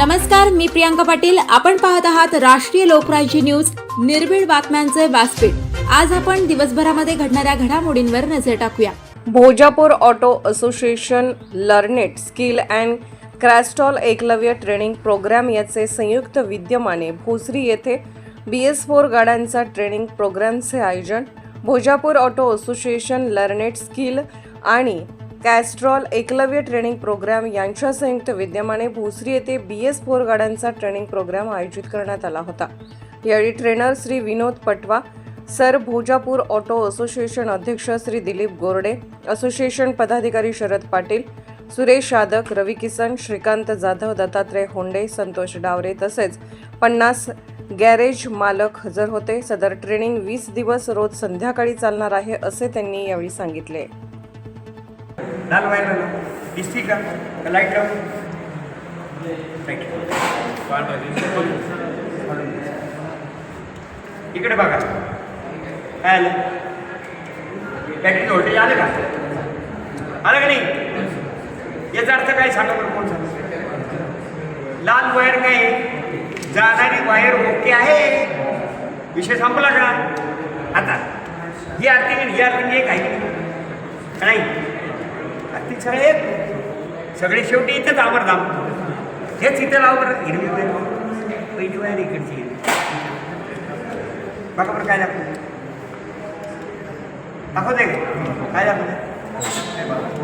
नमस्कार मी प्रियांका पाटील. आपण पाहत आहात राष्ट्रीय लोकराज्य न्यूज. निर्भीड बातम्यांचे व्यासपीठ. आज आपण दिवसभरामध्ये घडणाऱ्या घडामोडींवर नजर टाकूया. Bhojapur auto association Learnet skill and Castrol Eklavya training program याचे संयुक्त विद्यमाने भोसरी येथे बी एस फोर गाड्यांचा ट्रेनिंग प्रोग्रामचे आयोजन Bhojapur auto association Learnet skill आणि कॅस्ट्रॉल एकलव्य ट्रेनिंग प्रोग्राम यांच्या संयुक्त विद्यमाने भोसरी येथे बी एस फोर गाड्यांचा ट्रेनिंग प्रोग्राम आयोजित करण्यात आला होता. यावेळी trainer Shri Vinod Patwa sir Bhojapur auto association अध्यक्ष श्री दिलीप गोरडे असोसिएशन पदाधिकारी शरद पाटील सुरेश यादक रवी किसन श्रीकांत जाधव दत्तात्रय होंडे संतोष डावरे तसेच पन्नास गॅरेज मालक हजर होते. सदर ट्रेनिंग वीस दिवस रोज संध्याकाळी चालणार आहे असे त्यांनी यावेळी सांगितले. लाल वायर लावलं दिसती का? का लाइट लावून. लाइट इकडे बघा. काय आलं? बॅटरी व्होल्टेज आलं का? आलं का नाही? याचा अर्थ काय सांगा बरं कोण सांग? लाल वायर काय? जाणारी वायर ओके आहे? विषय संपला का? आता. ही आरती ही आरती एक आहे. नाही? सगळे एक. सगळे शेवटी इथंच दाम हेच इथं आवर हिरवी वायर पहिली वायर इकडची. बघा बरं काय दाखवतं दाखवते का? काय दाखवते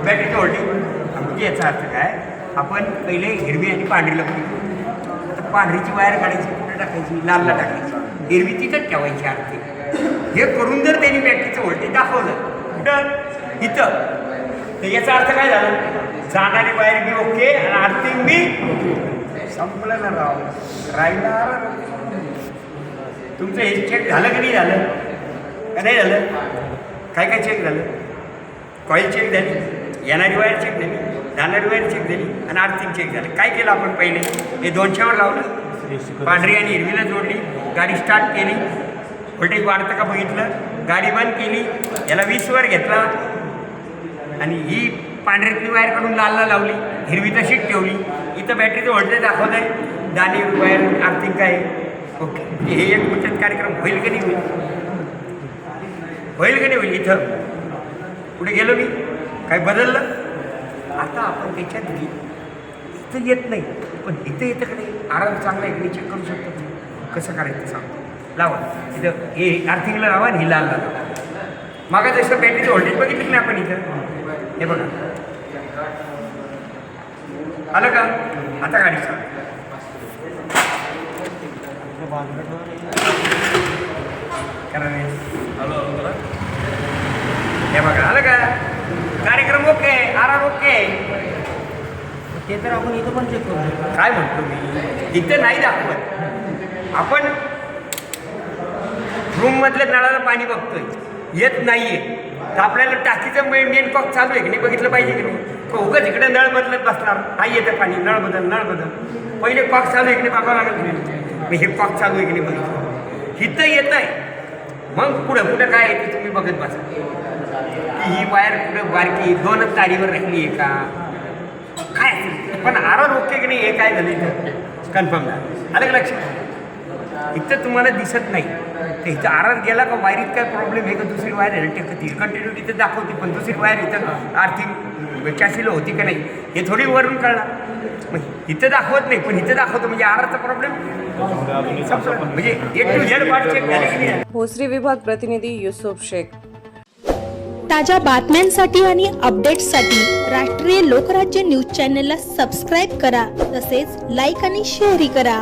बॅटरीचं व्होल्टेज म्हणजे याचा अर्थ काय? आपण पहिले हिरवी आणि पांढरी लावली आता पांढरीची वायर काढायची कुठे टाकायची? लालला टाकायची. हिरवी तिथंच ठेवायची आरती. हे करून जर त्यांनी बॅटरीचं व्होल्टेज दाखवलं कुठं? इथं. तर याचा अर्थ काय झाला? जाणारी वायर बी ओके आणि आर्थिक बी संपलं ना राव. राहिणार? तुमचं हे चेक झालं की नाही झालं? का नाही झालं? काय काय चेक झालं? कॉईल चेक झाली येणारी वायर चेक झाली जाणारी वायर चेक झाली आणि आर्थिक चेक झालं. काय केलं आपण पहिले? हे दोनशेवर लावलं. पांढरी आणि हिरवीला जोडली. गाडी स्टार्ट केली. व्होल्टेज वाढतं का बघितलं? गाडी बंद केली. याला वीसवर घेतला. आणि ही पांढऱ्यातली वायर काढून लालला लावली हिरवी तशीच ठेवली. इथं बॅटरीचं व्होल्टेज दाखवत आहे दाणी वायर आर्थिक काय? ओके म्हणजे हे एक बचत कार्यक्रम होईल की नाही होईल? होईल की नाही होईल इथं? पुढे गेलो मी? काय बदललं? आता आपण त्याच्यात गे- इथं येत नाही. पण इथं येतं का नाही? आराम चांगला एक चेक करू शकतो. कसं करायचं सांग लावा. इथं हे आर्थिंगला लावा आणि ही लाल लावा. मागा जसं बॅटरीचं व्होल्टेज बघितलं नाही आपण इथं? हे बघा. आलं का? आता गाडी चालू करा रे. हे बघा आलं का? कार्यक्रम ओके आराम ओके. ते तर आपण इथं पण चेक करू काय म्हणतो मी? इथं नाही दाखवत. आपण रूममधल्या नळाला पाणी बघतोय. येत नाहीये. तर आपल्याला टाकीचं मेन मेन कॉक चालू आहे की नाही बघितलं पाहिजे की नाही? तो इकडे नळ बदलत बसणार? नाही येतं पाणी नळ बदल नळ बदल पहिले कॉक चालू आहे की नाही बघावं लागेल की नाही? मी हे कॉक चालू आहे की नाही बघितलं. हिथं येत आहे मग पुढं कुठं काय आहे ते तुम्ही बघत बसा. की ही वायर कुठं बारकी? दोनच तारीवर राहिली आहे का? काय पण आरा ओके की नाही हे काय झालं इथं? कन्फर्म झालं. आलं का लक्षात? इथं तुम्हाला दिसत नाही. तर इथं आरात गेला का वायरीत काय प्रॉब्लेम आहे का? दुसरी वायर आहे टेकती कंटिन्यू तिथं दाखवते पण दुसरी वायर इथं आर्थिक कॅसीला होती का नाही हे थोडी वरून मग इथं दाखवत नाही पण इथं दाखवतो म्हणजे आराचा प्रॉब्लेम म्हणजे A to Z part check झाले की नाही? भोसरी विभाग प्रतिनिधी युसुफ शेख. ताज्या बातम्यांसाठी आणि अपडेट्ससाठी राष्ट्रीय लोकराज्य न्यूज चॅनलला सबस्क्राईब करा तसेच लाईक आणि शेअरही करा.